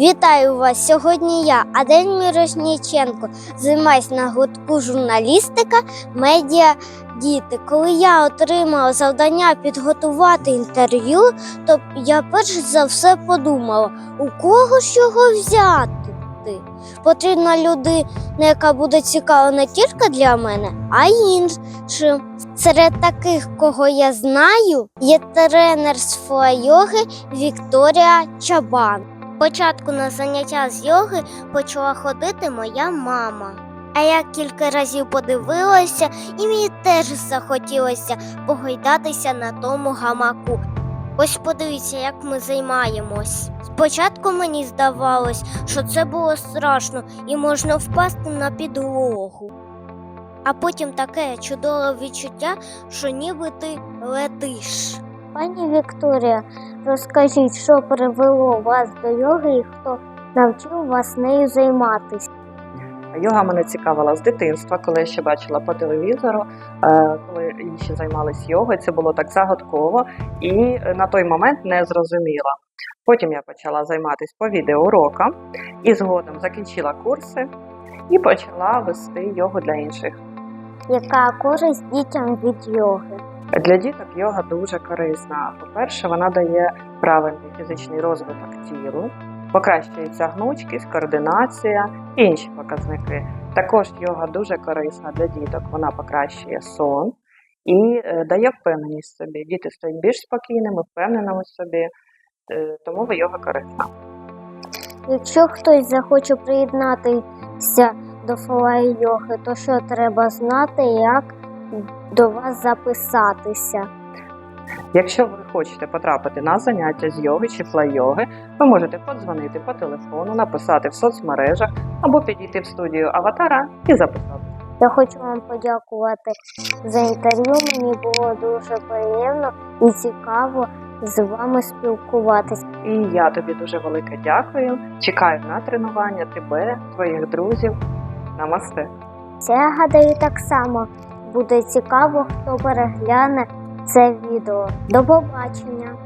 Вітаю вас! Сьогодні я, Адель Мірошніченко, займаюсь на гуртку журналістика медіа діти. Коли я отримала завдання підготувати інтерв'ю, то я перш за все подумала, у кого ж його взяти? Потрібна людина, яка буде цікава не тільки для мене, а й іншим. Серед таких, кого я знаю, є тренер з флайоги Вікторія Чабан. Спочатку на заняття з йоги почала ходити моя мама. А я кілька разів подивилася, і мені теж захотілося погойдатися на тому гамаку. Ось подивіться, як ми займаємось. Спочатку мені здавалось, що це було страшно і можна впасти на підлогу. А потім таке чудове відчуття, що ніби ти летиш. Пані Вікторія, розкажіть, що привело вас до йоги і хто навчив вас нею займатися? Йога мене цікавила з дитинства, коли я ще бачила по телевізору, е, коли інші займалися йогою, це було так загадково і на той момент не зрозуміла. Потім я почала займатися по відеоурокам і згодом закінчила курси і почала вести йогу для інших. Яка користь дітям від йоги? Для діток йога дуже корисна. По-перше, вона дає правильний фізичний розвиток тілу, покращується гнучкість, координація і інші показники. Також йога дуже корисна для діток, вона покращує сон і е, дає впевненість собі. Діти стають більш спокійними, впевненими собі, е, тому йога корисна. Якщо хтось захоче приєднатися до флай йоги, то що треба знати, як до вас записатися? Якщо ви хочете потрапити на заняття з йоги чи флай-йоги, ви можете подзвонити по телефону, написати в соцмережах або підійти в студію аватара і записати. Я хочу вам подякувати за інтерв'ю. Мені було дуже приємно і цікаво з вами спілкуватися. І я тобі дуже велике дякую. Чекаю на тренування тебе, твоїх друзів. Намасте. Це, я гадаю, так само буде цікаво, хто перегляне це відео. До побачення!